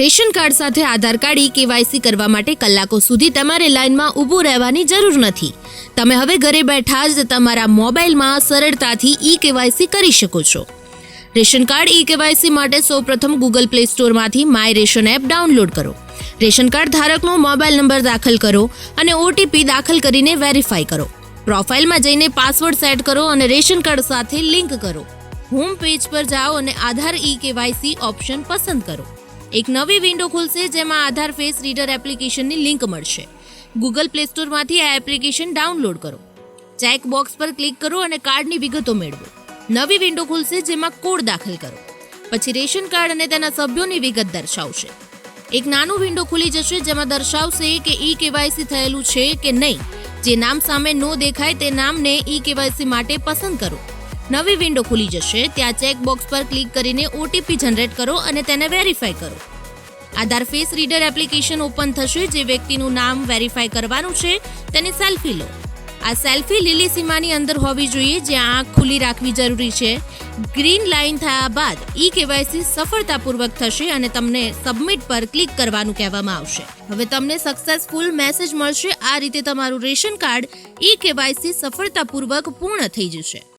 Ration card સાથે આધાર card, e KYC કરવા માટે કલાકો સુધી તમારે લાઇનમાં ઊભું રહેવાની જરૂર નથી. તમે હવે ઘરે બેઠા જ તમારા મોબાઈલમાં સરળતાથી ઈ કેવાયસી કરી શકો છો. રેશન કાર્ડ, ઈ કેવાયસી માટે સૌપ્રથમ ગૂગલ પ્લે સ્ટોરમાંથી માય રેશન એપ ડાઉનલોડ કરો. રેશન કાર્ડ ધારકનો મોબાઈલ નંબર દાખલ કરો અને ઓટીપી દાખલ કરીને વેરીફાઈ કરો. પ્રોફાઇલમાં જઈને પાસવર્ડ સેટ કરો અને રેશન કાર્ડ સાથે લિંક કરો. હોમ પેજ પર જાઓ અને આધાર ઈ કેવાયસી ઓપ્શન પસંદ કરો. એક નવી વિન્ડો ખુલશે જેમાં આધાર ફેસ રીડર એપ્લિકેશનની લિંક મળશે. ગૂગલ પ્લે સ્ટોરમાંથી આ એપ્લિકેશન ડાઉનલોડ કરો. ચેક બોક્સ પર ક્લિક કરો અને કાર્ડની વિગતો મેળવો. નવી વિન્ડો ખુલશે જેમાં કોડ દાખલ કરો. પછી રેશન કાર્ડ અને તેના સભ્યોની વિગત દર્શાવશે. એક નાનું વિન્ડો ખુલી જશે જેમાં દર્શાવશે કે ઈ કેવાયસી થયેલું છે કે નહીં. જે નામ સામે નો દેખાય તે નામને ઈ કેવાયસી માટે પસંદ કરો. નવી વિન્ડો ખુલી જશે. ત્યાં ચેક બોક્સ પર ક્લિક કરીને ઓટીપી જનરેટ કરો અને તેને વેરીફાઈ કરો. Aadhaar face reader application open થશે. જે વ્યક્તિનું નામ વેરીફાઈ કરવાનું છે, તેની સેલ્ફી લો. આ સેલ્ફી લીલી સીમાની અંદર હોવી જોઈએ, જ્યાં આંખ ખુલ્લી રાખવી જરૂરી છે. ગ્રીન લાઇન થયા બાદ ઈ કેવાયસી સફળતાપૂર્વક થશે અને તમને સબમિટ પર ક્લિક કરવાનું કહેવામાં આવશે. હવે તમને સક્સેસફુલ મેસેજ મળશે. આ રીતે તમારું રેશન કાર્ડ ઈ કેવાયસી સફળતાપૂર્વક પૂર્ણ થઈ જશે.